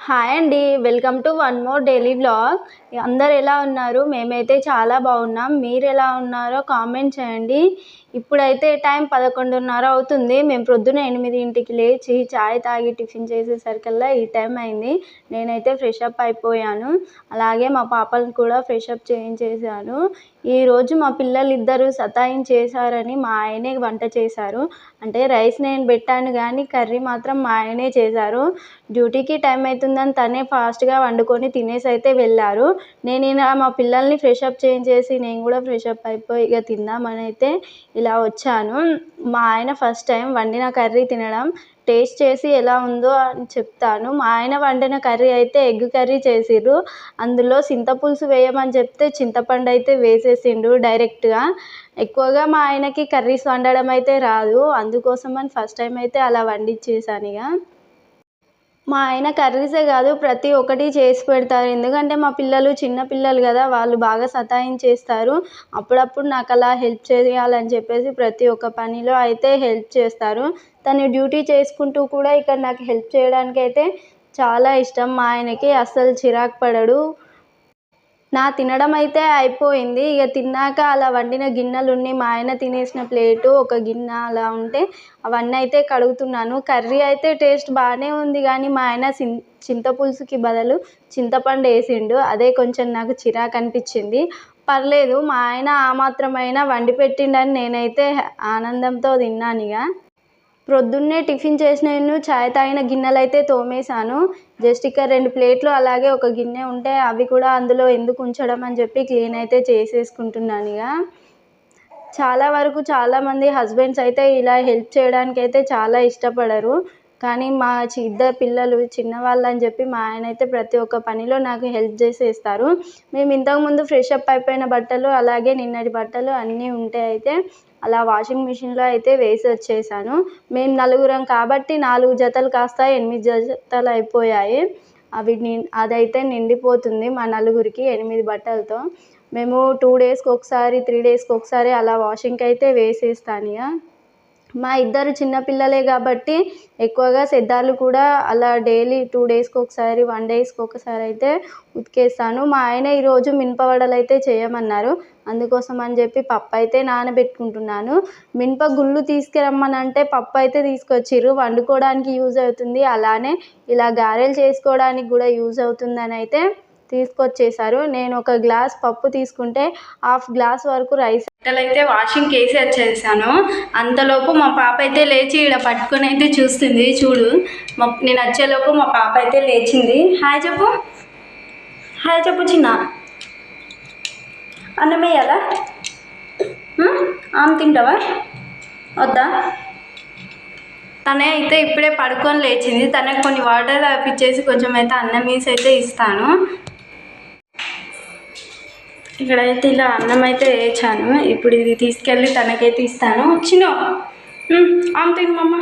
Hi అండి. Welcome to one more daily blog అందరు ఎలా ఉన్నారు? మేమైతే చాలా బాగున్నాం. మీరు ఎలా ఉన్నారో కామెంట్ చేయండి. ఇప్పుడైతే టైం పదకొండున్నర అవుతుంది. మేము ప్రొద్దున ఎనిమిదింటికి లేచి చాయ్ తాగి టిఫిన్ చేసేసరికల్లా ఈ టైం అయింది. నేనైతే ఫ్రెష్ అప్ అయిపోయాను. అలాగే మా పాపలను కూడా ఫ్రెష్ అప్ చేయించేసాను ఈరోజు మా పిల్లలు సతాయం సతాయించేశారని మా ఆయనే వంట చేశారు. అంటే రైస్ నేను పెట్టాను కానీ కర్రీ మాత్రం మా ఆయనే చేశారు. డ్యూటీకి టైం అవుతుందని తనే ఫాస్ట్గా వండుకొని తినేసి అయితే వెళ్ళారు. నేను ఇలా మా పిల్లల్ని ఫ్రెష్ అప్ చేయించేసి నేను కూడా ఫ్రెష్ అప్ అయిపోయి ఇక తిందామని అయితే ఇలా వచ్చాను. మా ఆయన ఫస్ట్ టైం వండిన కర్రీ తినడం టేస్ట్ చేసి ఎలా ఉందో అని చెప్తాను. మా ఆయన వండిన కర్రీ అయితే ఎగ్ కర్రీ చేసిండ్రు అందులో చింతపులుసు వేయమని చెప్తే చింతపండు అయితే వేసేసిండు డైరెక్ట్గా. ఎక్కువగా మా ఆయనకి కర్రీస్ వండడం అయితే రాదు. అందుకోసం అని ఫస్ట్ టైం అయితే అలా వండించేసాను ఇక మా ఆయన కర్రీసే కాదు ప్రతి ఒక్కటి చేసి పెడతారు. ఎందుకంటే మా పిల్లలు చిన్న పిల్లలు కదా వాళ్ళు బాగా సతాయించేస్తారు. అప్పుడప్పుడు నాకు అలా హెల్ప్ చేయాలని చెప్పేసి ప్రతి ఒక్క పనిలో అయితే హెల్ప్ చేస్తారు. తను డ్యూటీ చేసుకుంటూ కూడా ఇక్కడ నాకు హెల్ప్ చేయడానికి అయితే చాలా ఇష్టం. మా ఆయనకి అస్సలు చిరాకు పడడు. నా తినడం అయితే అయిపోయింది. ఇక తిన్నాక అలా వండిన గిన్నెలు ఉన్నాయి మా ఆయన తినేసిన ప్లేటు ఒక గిన్నె అలా ఉంటే అవన్నీ అయితే కడుగుతున్నాను. కర్రీ అయితే టేస్ట్ బాగానే ఉంది కానీ మా ఆయన చిం చింతపులుసుకి బదులు చింతపండు వేసిండు. అదే కొంచెం నాకు చిరాకు అనిపించింది. పర్లేదు మా ఆయన ఆ మాత్రమైనా వండి పెట్టిండని నేనైతే ఆనందంతో తిన్నాను ఇక. ప్రొద్దున్నే టిఫిన్ చేసిన చాయ్ తాగిన గిన్నెలు అయితే తోమేశాను. జస్ట్ ఇక రెండు ప్లేట్లు అలాగే ఒక గిన్నె ఉంటే అవి కూడా అందులో ఎందుకు ఉంచడం అని చెప్పి క్లీన్ అయితే చేసేసుకుంటున్నాను ఇక. చాలా వరకు చాలామంది హస్బెండ్స్ అయితే ఇలా హెల్ప్ చేయడానికి అయితే చాలా ఇష్టపడరు. కానీ మా ఇద్దరు పిల్లలు చిన్నవాళ్ళు అని చెప్పి మా ఆయన అయితే ప్రతి ఒక్క పనిలో నాకు హెల్ప్ చేసేస్తారు. మేము ఇంతకుముందు ఫ్రెష్ అప్ అయిపోయిన బట్టలు అలాగే నిన్నటి బట్టలు అన్నీ ఉంటే అయితే అలా వాషింగ్ మిషన్లో అయితే వేసి వచ్చేసాను. మేము నలుగురం కాబట్టి నాలుగు జతలు కాస్త ఎనిమిది జతలు అయిపోయాయి. అవి ని అదైతే నిండిపోతుంది మా నలుగురికి ఎనిమిది బట్టలతో. మేము టూ డేస్కి ఒకసారి త్రీ డేస్కి ఒకసారి అలా వాషింగ్కి అయితే వేసేస్తాను ఇక మా ఇద్దరు చిన్నపిల్లలే కాబట్టి ఎక్కువగా సిద్ధాలు కూడా అలా డైలీ టూ డేస్కి ఒకసారి వన్ డేస్కి ఒకసారి అయితే ఉతికేస్తాను. మా ఆయన ఈరోజు మినప వడలు అయితే చేయమన్నారు. అందుకోసం అని చెప్పి పప్పు అయితే నానబెట్టుకుంటున్నాను. మినప గుళ్ళు తీసుకురమ్మనంటే పప్పు అయితే తీసుకొచ్చిర్రు. వండుకోవడానికి యూజ్ అవుతుంది. అలానే ఇలా గారెలు చేసుకోవడానికి కూడా యూజ్ అవుతుందని అయితే తీసుకొచ్చేసారు నేను ఒక గ్లాస్ పప్పు తీసుకుంటే హాఫ్ గ్లాస్ వరకు రైస్ అయితే వాషింగ్కి వేసి వచ్చేసాను. అంతలోపు మా పాప అయితే లేచి ఇక్కడ పట్టుకొని అయితే చూస్తుంది. చూడు మా నేను వచ్చేలోపు మా పాప అయితే లేచింది. హాయ్ చెప్పు. హాయ్ చెప్పు చిన్న. అన్నం వేయాలా ఆమె తింటావా? వద్దా? తనే అయితే ఇప్పుడే పడుకొని లేచింది. తనకు కొన్ని వాటర్ పిచ్చేసి కొంచెం అయితే అన్నం వేసి అయితే ఇస్తాను. ఇక్కడైతే ఇలా అన్నం అయితే వేచాను ఇప్పుడు ఇది తీసుకెళ్ళి తనకైతే ఇస్తాను. చిన్న. ఆమె తిను మమ్మ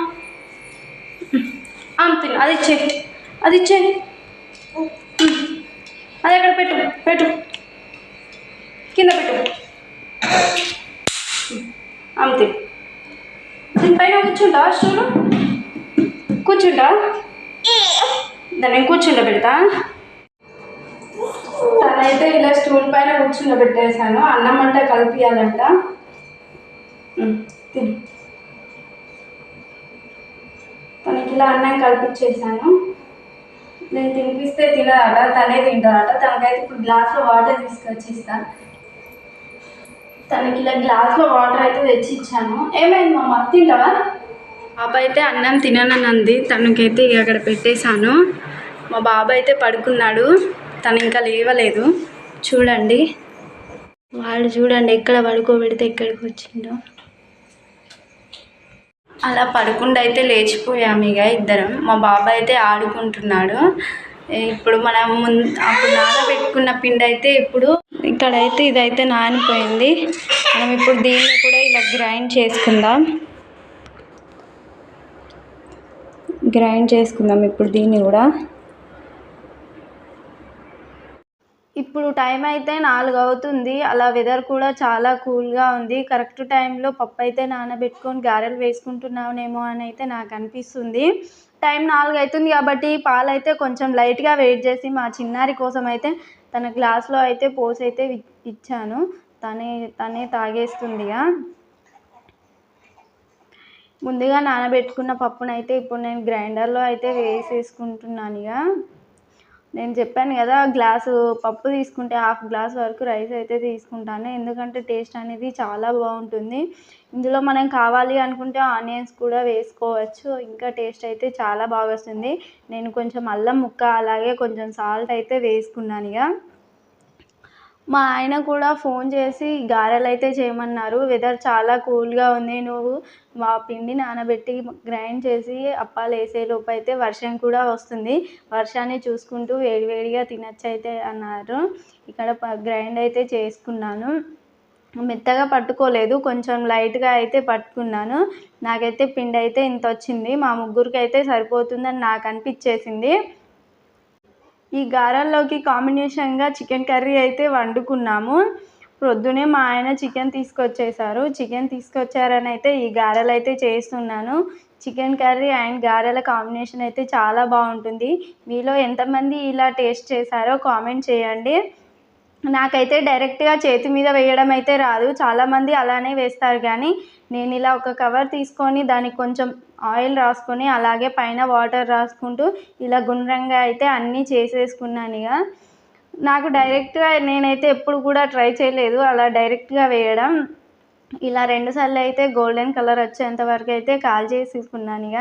ఆమె తిను. అది ఇచ్చే. అది ఇచ్చే. అది అక్కడ పెట్టు. పెట్టు. కింద పెట్టు. ఆమె తిను. దీనిపైన కూర్చుంటా స్టూలు కూర్చుంటా? దాన్ని కూర్చుంటా పెడతా. తనైతే ఇలా స్టూల్ పైన కూర్చుండబెట్టేశాను అన్నం అంటే కలిపియాలంట తిని. తనకి ఇలా అన్నం కలిపించేసాను నేను తినిపిస్తే తినదట తనే తింటారట తనకైతే ఇప్పుడు గ్లాస్లో వాటర్ తీసుకొచ్చి ఇస్తాను తనకి ఇలా గ్లాస్లో వాటర్ అయితే తెచ్చి ఇచ్చాను ఏమైంది మా మత్త తింటావా? పాప అయితే అన్నం తిననని అంది తనకైతే ఇక అక్కడ పెట్టేశాను. మా బాబా అయితే పడుకున్నాడు. తను ఇంకా లేవలేదు. చూడండి. వాడు చూడండి ఎక్కడ పడుకోబెడితే ఎక్కడికి వచ్చిండో. అలా పడుకుండా అయితే లేచిపోయాము ఇక ఇద్దరం. మా బాబాయ్ అయితే ఆడుకుంటున్నాడు ఇప్పుడు మనం ముందు అప్పుడు నానబెట్టుకున్న పిండి అయితే ఇప్పుడు ఇక్కడైతే ఇదైతే నానిపోయింది. మనం ఇప్పుడు దీన్ని కూడా ఇలా గ్రైండ్ చేసుకుందాం. గ్రైండ్ చేసుకుందాం ఇప్పుడు దీన్ని కూడా. ఇప్పుడు టైం అయితే నాలుగు అవుతుంది అలా వెదర్ కూడా చాలా కూల్గా ఉంది. కరెక్ట్ టైంలో పప్పు అయితే నానబెట్టుకొని గారెలు వేసుకుంటున్నానేమో అని అయితే నాకు అనిపిస్తుంది. టైం నాలుగు అవుతుంది కాబట్టి పాలు అయితే కొంచెం లైట్గా వెయిట్ చేసి మా చిన్నారి కోసం అయితే తన గ్లాస్లో అయితే పోసి అయితే ఇచ్చాను. తనే తనే తాగేస్తుంది ఇక. ముందుగా నానబెట్టుకున్న పప్పునైతే ఇప్పుడు నేను గ్రైండర్లో అయితే వేసేసుకుంటున్నాను ఇక. నేను చెప్పాను కదా గ్లాసు పప్పు తీసుకుంటే హాఫ్ గ్లాస్ వరకు రైస్ అయితే తీసుకుంటాను. ఎందుకంటే టేస్ట్ అనేది చాలా బాగుంటుంది. ఇందులో మనం కావాలి అనుకుంటే ఆనియన్స్ కూడా వేసుకోవచ్చు. ఇంకా టేస్ట్ అయితే చాలా బాగా వస్తుంది. నేను కొంచెం అల్లం ముక్క అలాగే కొంచెం సాల్ట్ అయితే వేసుకున్నాను ఇక. మా ఆయన కూడా ఫోన్ చేసి గారెలు అయితే చేయమన్నారు. వెదర్ చాలా కూల్గా ఉంది. నువ్వు మా పిండి నానబెట్టి గ్రైండ్ చేసి అప్పాలు వేసేలోపు అయితే వర్షం కూడా వస్తుంది. వర్షాన్ని చూసుకుంటూ వేడివేడిగా తినచ్చు అయితే అన్నారు. ఇక్కడ గ్రైండ్ అయితే చేసుకున్నాను. మెత్తగా పట్టుకోలేదు. కొంచెం లైట్గా అయితే పట్టుకున్నాను. నాకైతే పిండి అయితే ఇంత వచ్చింది మా ముగ్గురికి అయితే సరిపోతుందని నాకు అనిపించేసింది. ఈ గారెల్లోకి కాంబినేషన్గా చికెన్ కర్రీ అయితే వండుకున్నాము. ప్రొద్దునే మా ఆయన చికెన్ తీసుకొచ్చేసారు. చికెన్ తీసుకొచ్చారని అయితే ఈ గారెలు అయితే చేస్తున్నాను. చికెన్ కర్రీ అండ్ గారెల కాంబినేషన్ అయితే చాలా బాగుంటుంది. మీలో ఎంతమంది ఇలా టేస్ట్ చేశారో కామెంట్ చేయండి. నాకైతే డైరెక్ట్గా చేతి మీద వేయడం అయితే రాదు. చాలామంది అలానే వేస్తారు కానీ నేను ఇలా ఒక కవర్ తీసుకొని దానికి కొంచెం ఆయిల్ రాసుకొని అలాగే పైన వాటర్ రాసుకుంటూ ఇలా గుండ్రంగా అయితే అన్నీ చేసేసుకున్నాను ఇక. నాకు డైరెక్ట్గా నేనైతే ఎప్పుడు కూడా ట్రై చేయలేదు అలా డైరెక్ట్గా వేయడం. ఇలా రెండుసార్లు అయితే గోల్డెన్ కలర్ వచ్చేంత వరకు అయితే కాల్ చేసుకున్నాను ఇక.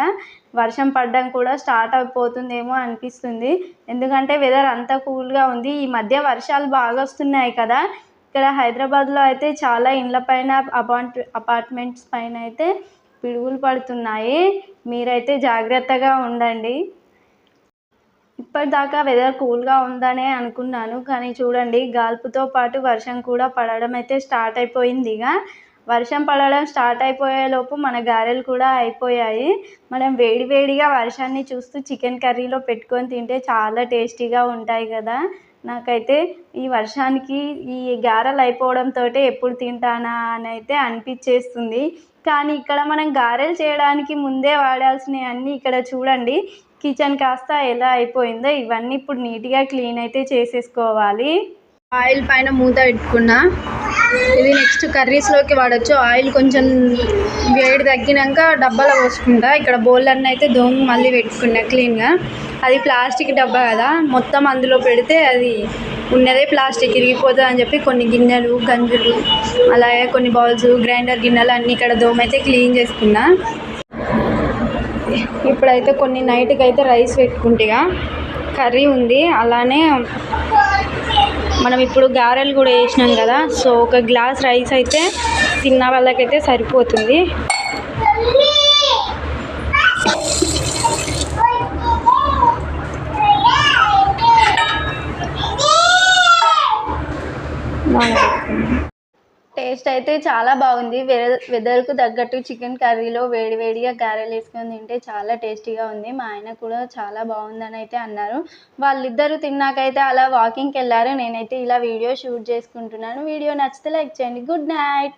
వర్షం పడడం కూడా స్టార్ట్ అయిపోతుందేమో అనిపిస్తుంది. ఎందుకంటే వెదర్ అంత కూల్గా ఉంది. ఈ మధ్య వర్షాలు బాగా వస్తున్నాయి కదా. ఇక్కడ హైదరాబాద్లో అయితే చాలా ఇండ్ల పైన అపార్ట్ అపార్ట్మెంట్స్ పైన అయితే పిడుగులు పడుతున్నాయి. మీరైతే జాగ్రత్తగా ఉండండి. ఇప్పటిదాకా వెదర్ కూల్గా ఉందనే అనుకున్నాను కానీ చూడండి గాల్పుతో పాటు వర్షం కూడా పడడం అయితే స్టార్ట్ అయిపోయింది. ఇక వర్షం పడడం స్టార్ట్ అయిపోయేలోపు మన గారెలు కూడా అయిపోయాయి. మనం వేడివేడిగా వర్షాన్ని చూస్తూ చికెన్ కర్రీలో పెట్టుకొని తింటే చాలా టేస్టీగా ఉంటాయి కదా. నాకైతే ఈ వర్షానికి ఈ గారెలు అయిపోవడంతో ఎప్పుడు తింటానా అని అయితే అనిపించేస్తుంది. కానీ ఇక్కడ మనం గారెలు చేయడానికి ముందే వాడాల్సినవి అన్నీ ఇక్కడ చూడండి. కిచెన్ కాస్త ఎలా అయిపోయిందో ఇవన్నీ ఇప్పుడు నీట్గా క్లీన్ అయితే చేసేసుకోవాలి. ఆయిల్ పైన మూత పెట్టుకున్నా. ఇది నెక్స్ట్ కర్రీస్లోకి వాడచ్చు. ఆయిల్ కొంచెం వేడి తగ్గినాక డబ్బాలో పోసుకుంటా. ఇక్కడ బౌల్ అన్నీ అయితే దోమ మళ్ళీ పెట్టుకున్నా క్లీన్గా. అది ప్లాస్టిక్ డబ్బా కదా. మొత్తం అందులో పెడితే అది ఉన్నదే ప్లాస్టిక్ ఇరిగిపోతుంది అని చెప్పి కొన్ని గిన్నెలు గంజులు అలాగే కొన్ని బౌల్స్ గ్రైండర్ గిన్నెలు అన్నీ ఇక్కడ దోమ అయితే క్లీన్ చేసుకున్నా. ఇప్పుడైతే కొన్ని నైట్కి అయితే రైస్ పెట్టుకుంటే కర్రీ ఉంది. అలానే మనం ఇప్పుడు గారెలు కూడా వేసినాం కదా సో ఒక గ్లాస్ రైస్ అయితే తిన్న వాళ్ళకైతే సరిపోతుంది. టేస్ట్ అయితే చాలా బాగుంది. వెదర్ వెదర్కు తగ్గట్టు చికెన్ కర్రీలో వేడివేడిగా గారెలు వేసుకొని తింటే చాలా టేస్టీగా ఉంది. మా ఆయన కూడా చాలా బాగుందని అయితే అన్నారు. వాళ్ళిద్దరూ తిన్నాకైతే అలా వాకింగ్కి వెళ్ళారు. నేనైతే ఇలా వీడియో షూట్ చేసుకుంటున్నాను. వీడియో నచ్చితే లైక్ చేయండి. Good night!